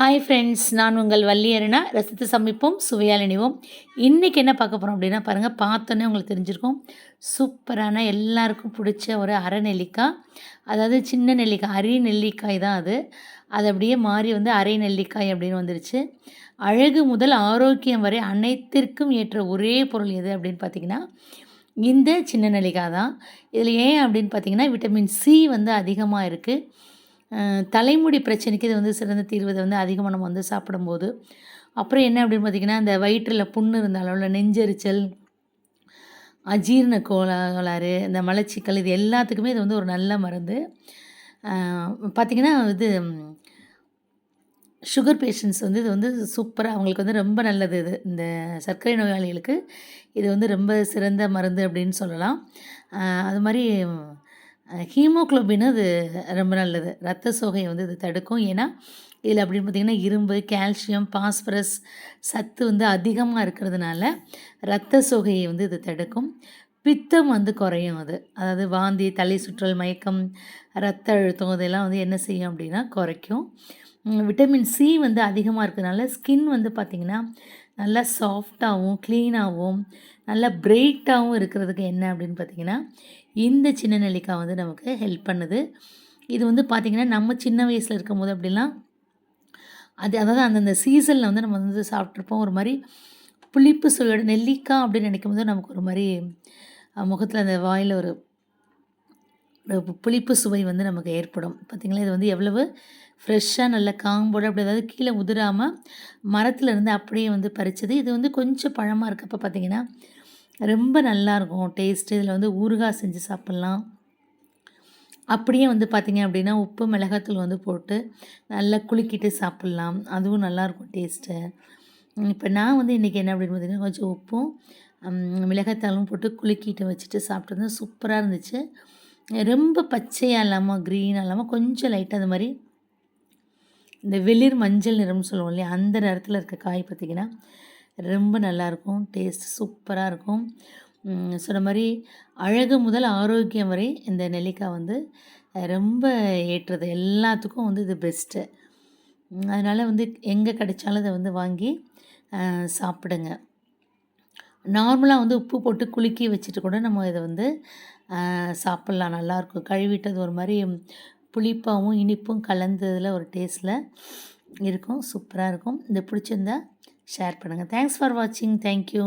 Hi friends நான் உங்கள் வள்ளியரனா ரசித்து சமைப்போம் சுவையால் இணைவோம். இன்றைக்கி என்ன பார்க்க போகிறோம் அப்படின்னா பாருங்கள் பார்த்தோன்னே உங்களுக்கு தெரிஞ்சிருக்கும். சூப்பரான எல்லாருக்கும் பிடிச்ச ஒரு அரை நெல்லிக்காய். அதாவது சின்ன நெல்லிக்காய் அரி நெல்லிக்காய் தான் அது. அது அப்படியே மாறி வந்து அரை நெல்லிக்காய் அப்படின்னு வந்துருச்சு. அழகு முதல் ஆரோக்கியம் வரை அனைத்திற்கும் ஏற்ற ஒரே பொருள் எது அப்படின்னு பார்த்தீங்கன்னா இந்த சின்ன நெல்லிக்காய் தான். இதில் ஏன் அப்படின்னு பார்த்தீங்கன்னா விட்டமின் சி வந்து அதிகமாக இருக்குது தலைமுடி பிரச்சனைக்கு இது வந்து சிறந்த தீர்வு. இதை வந்து அதிகமாக நம்ம வந்து சாப்பிடும்போது. அப்புறம் என்ன அப்படின்னு பார்த்திங்கன்னா இந்த வயிற்றில் புண்ணு இருந்தாலும் இல்லை நெஞ்செரிச்சல் அஜீரண கோளாறு இந்த மலச்சிக்கல் இது எல்லாத்துக்குமே இது வந்து ஒரு நல்ல மருந்து. பார்த்திங்கன்னா இது சுகர் பேஷண்ட்ஸ் வந்து இது வந்து சூப்பராக அவங்களுக்கு வந்து ரொம்ப நல்லது இது. இந்த சர்க்கரை நோயாளிகளுக்கு இது வந்து ரொம்ப சிறந்த மருந்து அப்படின்னு சொல்லலாம். அது மாதிரி ஹீமோக்ளோபின் அது ரொம்ப நல்லது. ரத்த சோகையை வந்து இது தடுக்கும். ஏன்னா இதில் அப்படின்னு பார்த்திங்கன்னா இரும்பு கால்சியம் பாஸ்பரஸ் சத்து வந்து அதிகமாக இருக்கிறதுனால ரத்த சோகையை வந்து இது தடுக்கும். பித்தம் வந்து குறையும் அது. அதாவது வாந்தி தலை சுற்றல் மயக்கம் ரத்த அழுத்தம் இதெல்லாம் வந்து என்ன செய்யும் அப்படின்னா குறைக்கும். விட்டமின் சி வந்து அதிகமாக இருக்கிறதுனால ஸ்கின் வந்து பார்த்திங்கன்னா நல்லா சாஃப்டாகவும் க்ளீனாகவும் நல்லா பிரைட்டாகவும் இருக்கிறதுக்கு என்ன அப்படின்னு பார்த்தீங்கன்னா இந்த சின்ன நெல்லிக்காய் வந்து நமக்கு ஹெல்ப் பண்ணுது. இது வந்து பார்த்திங்கன்னா நம்ம சின்ன வயசில் இருக்கும்போது அப்படிலாம் அது அதாவது அந்தந்த சீசனில் வந்து நம்ம வந்து சாப்பிட்ருப்போம் ஒரு மாதிரி புளிப்பு சுவையோட நெல்லிக்காய் அப்படின்னு நினைக்கும் போது நமக்கு ஒரு மாதிரி முகத்தில் அந்த வாயில் ஒரு புளிப்பு சுவை வந்து நமக்கு ஏற்படும். பார்த்திங்களா இது வந்து எவ்வளவு ஃப்ரெஷ்ஷாக நல்ல காம்போடு அப்படி அதாவது கீழே உதிராமல் மரத்தில் இருந்து அப்படியே வந்து பறித்தது இது வந்து கொஞ்சம் பழமாக இருக்கப்போ பார்த்திங்கன்னா ரொம்ப நல்லாயிருக்கும் டேஸ்ட்டு இதில் வந்து ஊறுகாய் செஞ்சு சாப்பிட்லாம். அப்படியே வந்து பார்த்திங்க அப்படின்னா உப்பு மிளகாத்தூள் வந்து போட்டு நல்லா குலுக்கிட்டு சாப்பிட்லாம். அதுவும் நல்லாயிருக்கும் டேஸ்ட்டு இப்போ நான் வந்து இன்றைக்கி என்ன அப்படின்னு பார்த்தீங்கன்னா கொஞ்சம் உப்பும் மிளகாத்தாளும் போட்டு குலுக்கிட்டு வச்சுட்டு சாப்பிட்டது சூப்பராக இருந்துச்சு. ரொம்ப பச்சையாக இல்லாமல் க்ரீனாக இல்லாமல் கொஞ்சம் லைட்டாக அது மாதிரி இந்த வெளிர் மஞ்சள் நிறம்னு சொல்லுவோம் இல்லையா அந்த நேரத்தில் இருக்க காய் பார்த்திங்கன்னா ரொம்ப நல்லாயிருக்கும் டேஸ்ட் சூப்பராக இருக்கும். சொன்ன மாதிரி அழகு முதல் ஆரோக்கியம் வரை இந்த நெல்லிக்காய் வந்து ரொம்ப ஏற்றது. எல்லாத்துக்கும் வந்து இது பெஸ்ட்டு அதனால் வந்து எங்கே கிடைச்சாலும் இதை வந்து வாங்கி சாப்பிடுங்க. நார்மலாக வந்து உப்பு போட்டு குலுக்கி வச்சுட்டு கூட நம்ம இதை வந்து சாப்பிட்லாம் நல்லாயிருக்கும். கழுவிட்டது ஒரு மாதிரி புளிப்பாகவும் இனிப்பும் கலந்ததில் ஒரு டேஸ்ட்டில் இருக்கும். சூப்பராக இருக்கும். இது பிடிச்சிருந்தா ஷேர் பண்ணுங்கள் தேங்க்ஸ் ஃபார் வாட்சிங் தேங்க்யூ